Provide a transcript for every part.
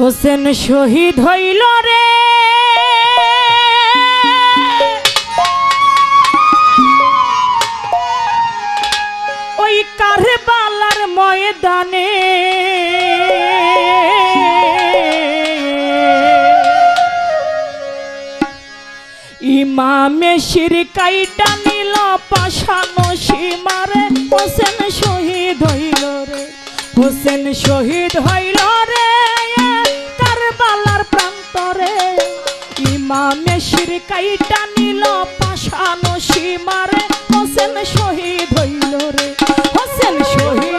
হোসেন শহীদ হইল রে। ওই কারবালার ময়দানে ইমামে শির কাইটা নিল, পাশানো সীমারে হোসেন শহীদ হইল রে। হোসেন শহীদ হইল কারবালার প্রান্তরে ইমামে শির কাইটা নিল পাশানো সীমারে। হোসেন শহীদ হইল রে হোসেন শহীদ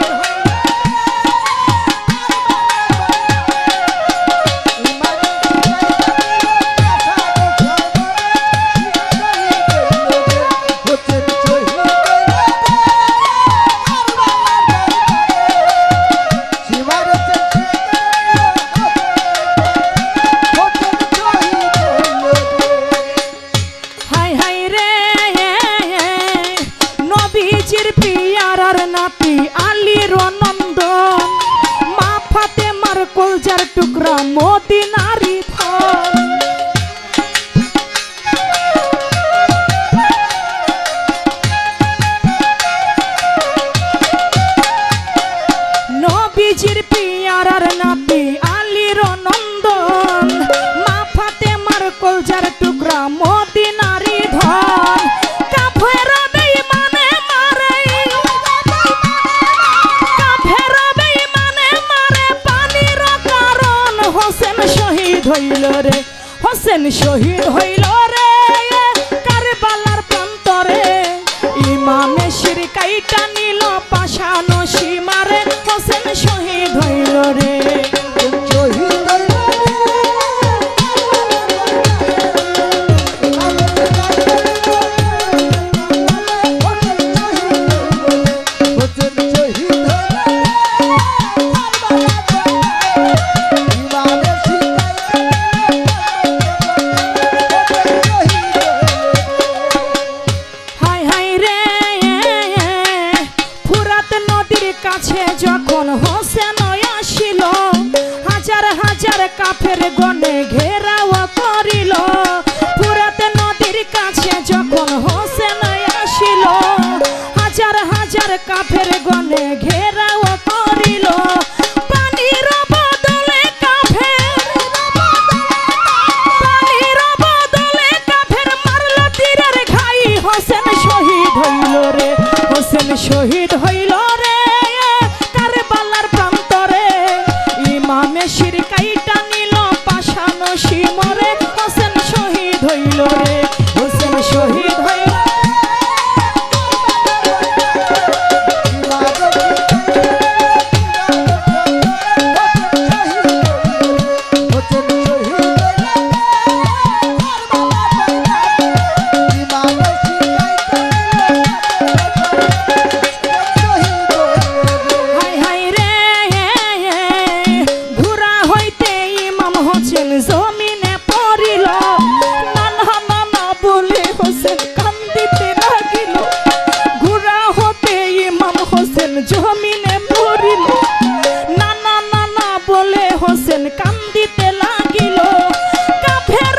হইল রে, হোসেন শহীদ হইল রে কারবালার প্রান্তরে। ইমামে শির কাইটা নিল পাশানো সীমারে, হোসেন শহীদ হইল রে। জমিনে না না না বলে হোসেন কান্দিতে লাগিল। কাফের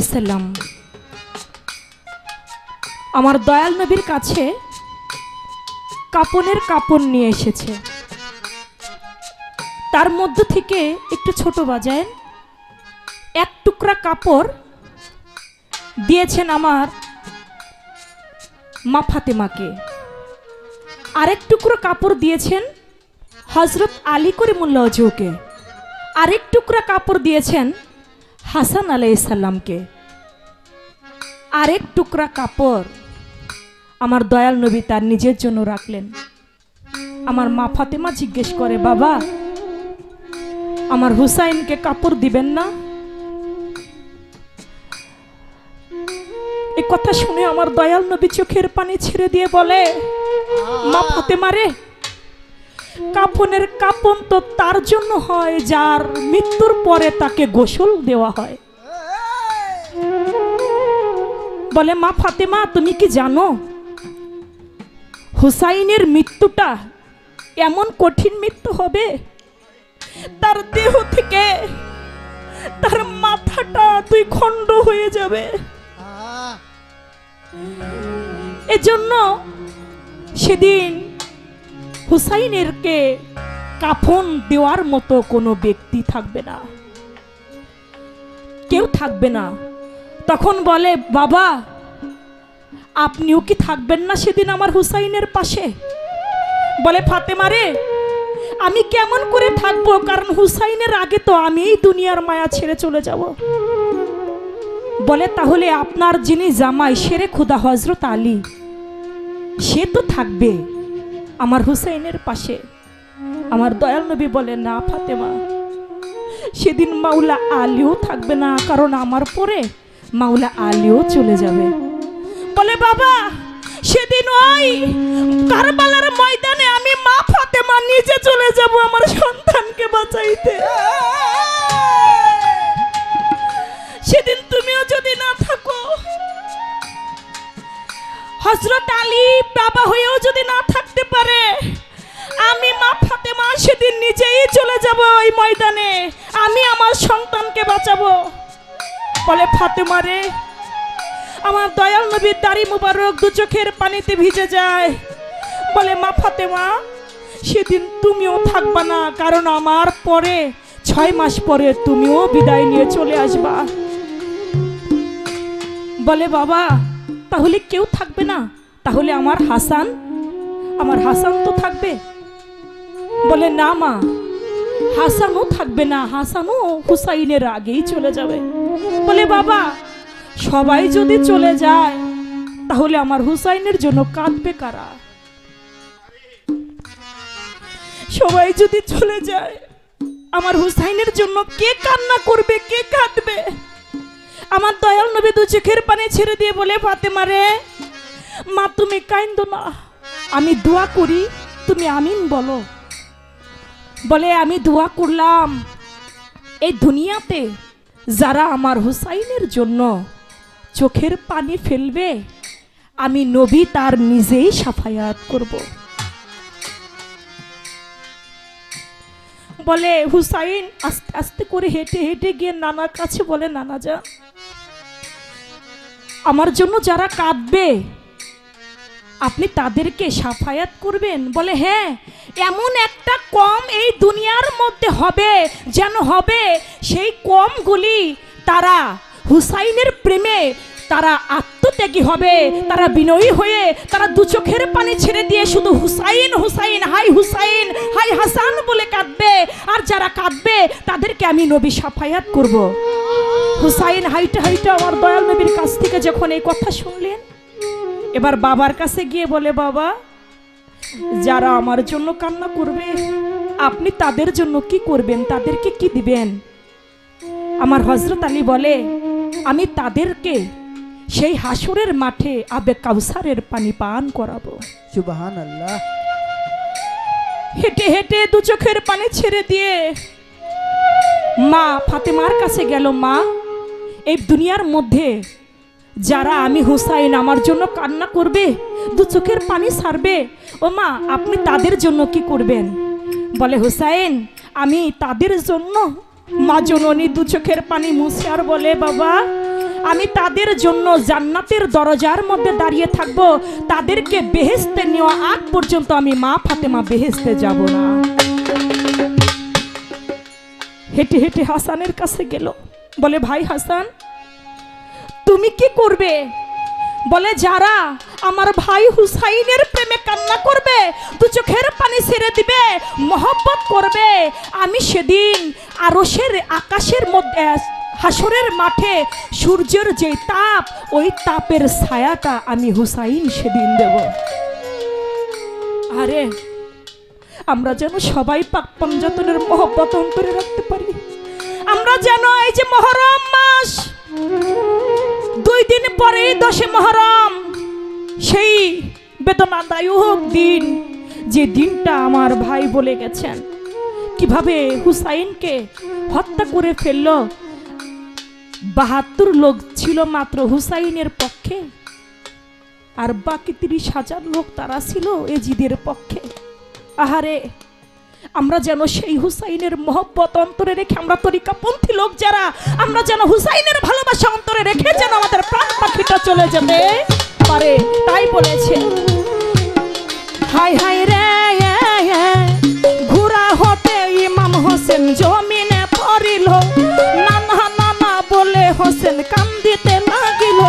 আলাইসাল্লাম আমার দয়াল নবীর কাছে কাপনের কাপড় নিয়ে এসেছে। তার মধ্য থেকে একটু ছোট বাজায় এক টুকরা কাপড় দিয়েছেন আমার মা ফাতেমাকে। আরেক টুকরো কাপড় দিয়েছেন হজরত আলী করিমুল্লাহ জৌকে আরেক টুকরা কাপড় দিয়েছেন হাসান আলাইসাল্লামকে আরেক টুকরা কাপড় আমার দয়াল নবী তার নিজের জন্য রাখলেন। আমার মা ফাতেমা জিজ্ঞেস করে, বাবা, আমার হুসাইনকে কাপড় দিবেন না? এই কথা শুনে আমার দয়াল নবী চোখের পানি ছেড়ে দিয়ে বলে, মা ফাতেমা রে কাফনের কাপন তো তার জন্য হয়, যার মৃত্যুর পরে তাকে গোসল দেওয়া হয়। বলে, মা ফাতেমা, তুমি কি জানো? হুসাইনের মৃত্যুটা এমন কঠিন মৃত্যু হবে। তার দেহ থেকে তার মাথাটা দুই খণ্ড হয়ে যাবে। এজন্য সেদিন হুসাইনেরকে কাফন দেওয়ার মতো কোনো ব্যক্তি থাকবে না। কেউ থাকবে না। তখন বলে, বাবা, আপনিও কি থাকবেন না সেদিন আমার হুসাইনের পাশে? বলে, ফাতেমা রে, আমি কেমন করে থাকব? কারণ হুসাইনের আগে তো আমি এই দুনিয়ার মায়া ছেড়ে চলে যাব। বলে, তাহলে আপনার যিনি জামাই, সেরে খুদা হজরত আলী, সে তো থাকবে। আমার হুসাইনের পাশে। আমার দয়াল নবী বলে না, ফাতেমা, সেদিন মাওলা আলীও থাকবে না, কারণ আমার পরে মাওলা আলীও চলে যাবে। বলে, বাবা, সেদিন ওই কারবালার ময়দানে আমি মা ফাতেমা নিজে চলে যাব আমার সন্তানকে বাঁচাইতে। সেদিন তুমিও যদি না থাকো হজরত আলী বাবা হয়েও যদি না থাকতে পারে, আমি মা ফাতেমা সেদিন নিজেই চলে যাব ওই ময়দানে। আমি আমার সন্তানকে বাঁচাবো। বলে ফাতেমা রে, আমার দয়াল নবীর দাড়ি মুবারক দু চোখের পানিতে ভিজে যায়। বলে, মা ফাতেমা, সেদিন তুমিও থাকবা না, কারণ আমার পরে, ছয় মাস পরে তুমিও বিদায় নিয়ে চলে আসবা। বলে, বাবা, তাহলে কেউ থাকবে না? তাহলে আমার হাসান? আমার হাসান তো থাকবে। বলে, না মা, হাসানও থাকবে না। হাসানও হুসাইনের আগেই চলে যাবে। বলে, বাবা, সবাই যদি চলে যায়, তাহলে আমার হুসাইনের জন্য কাঁদবে কারা? সবাই যদি চলে যায়, আমার হুসাইনের জন্য কে কান্না করবে, কে কাঁদবে? আমার দয়াল নবী দু চোখের পানি ছেড়ে দিয়ে বলে, ফাতেমা রে মা, তুমি কাইন্দ না। আমি দোয়া করি, তুমি আমিন বলো। বলে, আমি দোয়া করলাম। এই দুনিয়াতে যারা আমার হুসাইনের জন্য চোখের পানি ফেলবে, আমি নবী তার নিজেই সাফায়াত করব। বলে, হুসাইন, আস্তে আস্তে করে হেঁটে হেঁটে গিয়ে নানার কাছে বলে, নানা যা আমার জন্য যারা কাঁদবে আপনি তাদেরকে সাফায়াত করবেন? বলে হ্যাঁ এমন একটা কম এই দুনিয়ার মধ্যে হবে, যেন হবে সেই কমগুলি তারা হুসাইনের প্রেমে তারা আত্মত্যাগী হবে, তারা বিনয়ী হয়ে তারা দু চোখের পানি ছেড়ে দিয়ে শুধু হুসাইন হুসাইন, হাই হুসাইন, হাই হাসান বলে কাঁদবে। আর যারা কাঁদবে, তাদেরকে আমি নবী সাফায়াত করব। হুসাইন হাইটা হাইটা আমার দয়াল নবীর কাছ থেকে যখন এই কথা শুনলেন এবার বাবার কাছে গিয়ে বলে বাবা যারা আমার জন্য কান্না করবে আপনি তাদের জন্য কি করবেন? তাদেরকে কি দিবেন? আমার হজরত আলী বলে আমি তাদেরকে সেই হাসুরের মাঠে আবে কাউসারের পানি পান করাবো। সুবাহান আল্লাহ হেঁটে হেঁটে দু চোখের পানি ছেড়ে দিয়ে মা ফাতেমার কাছে গেল মা এই দুনিয়ার মধ্যে যারা আমি হুসাইন, আমার জন্য কান্না করবে, দু চোখের পানি সারবে। ও মা, আপনি তাদের জন্য কি করবেন? বলে, হুসাইন, আমি তাদের জন্য মা জননী দু চোখের পানি মুছে আর বলে, বাবা, আমি তাদের জন্য জান্নাতের দরজার মধ্যে দাঁড়িয়ে থাকব। তাদেরকে বেহেস্তে নেওয়া আগ পর্যন্ত আমি মা ফাতেমা বেহেস্তে যাব না। হেঁটে হেঁটে হাসানের কাছে গেল। বলে, ভাই হাসান তুমি কি করবে? বলে, যারা আমার ভাই হুসাইনের প্রেমে কান্না করবে, দু চোখের পানি ছেড়ে দিবে, মহব্বত করবে, আমি সেদিন আরশের আকাশের মধ্যে, হাসরের মাঠে সূর্যের যে তাপ, ওই তাপের ছায়াটা আমি হুসাইন সেদিন দেব। আরে, আমরা যেন সবাই পাক পঞ্জাতনের মহব্বত অন্তরে রাখতে পারি। আমরা যেন এই যে মহরম মাস দুই দিন পরেই দশে মহরম। সেই বেদনাদায়ক দিন, যে দিনটা আমার ভাই বলে গেছেন। কীভাবে হুসাইনকে হত্যা করে ফেলল? বাহাত্তর লোক ছিল মাত্র হুসাইনের পক্ষে, আর বাকি তিরিশ হাজার লোক তারা ছিল এজিদের পক্ষে। আহারে আমরা যেন সেই হুসাইনের মহব্বত অন্তরে রেখে, আমরা তরিকাপন্থী লোক যারা, আমরা যেন হুসাইনের ভালোবাসা অন্তরে রেখে যেন আমাদের প্রাণ পাখিটা চলে যেতে পারে। তাই বলেছে হাই হাই রে ঘুরা হতে ইমাম হোসেন জমিনে পড়িল। নানা নানা বলে হোসেন কান্দিতে লাগিল।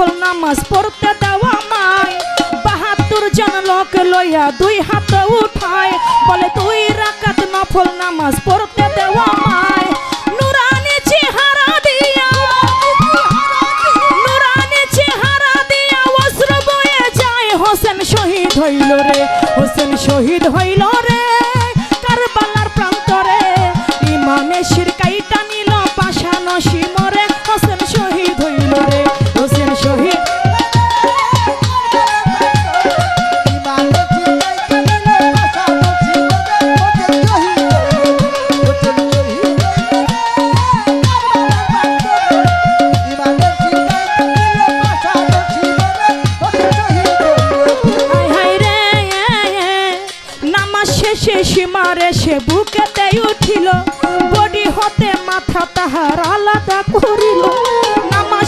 কাতনা ফল নামাজ পড়তে দেওয়া মাই বাহাত্তর জন লোক লইয়া দুই হাত উঠায়। বলে তুই রাকাত নফল নামাজ পড়তে দেওয়া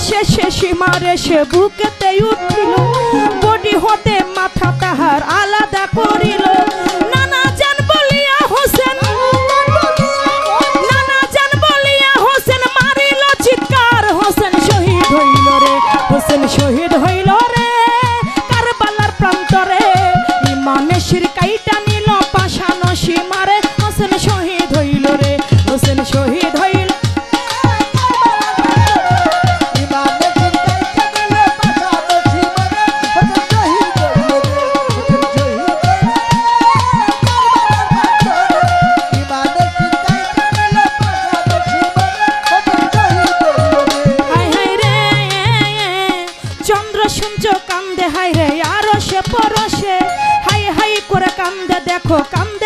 শেষে সীমারে সে বুকেতে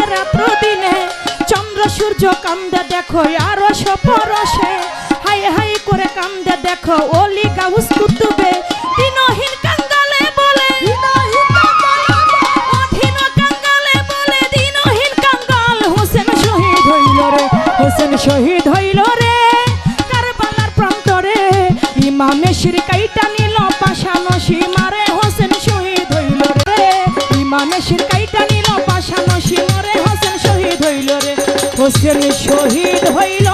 কান্দে রাত্র দিনে চন্দ্র সূর্য কান্দে দেখো আরও সে পরশে। হাই হাই করে কান্দে দেখো ওলি গাউস কুতুবে দিনহীন কাঙ্গালে বলে অধীন কাঙ্গালে বলে দিনহীন কাঙ্গাল হোসেন শহীদ হইল রে হোসেন শহীদ হইল রে। কারবালার প্রান্তরে ইমামে শিরকাইটা নিল পাশানো সীমারে হোসেন শহীদ হইল রে। ইমামে শিরকাইটা হোসেন শহীদ হইল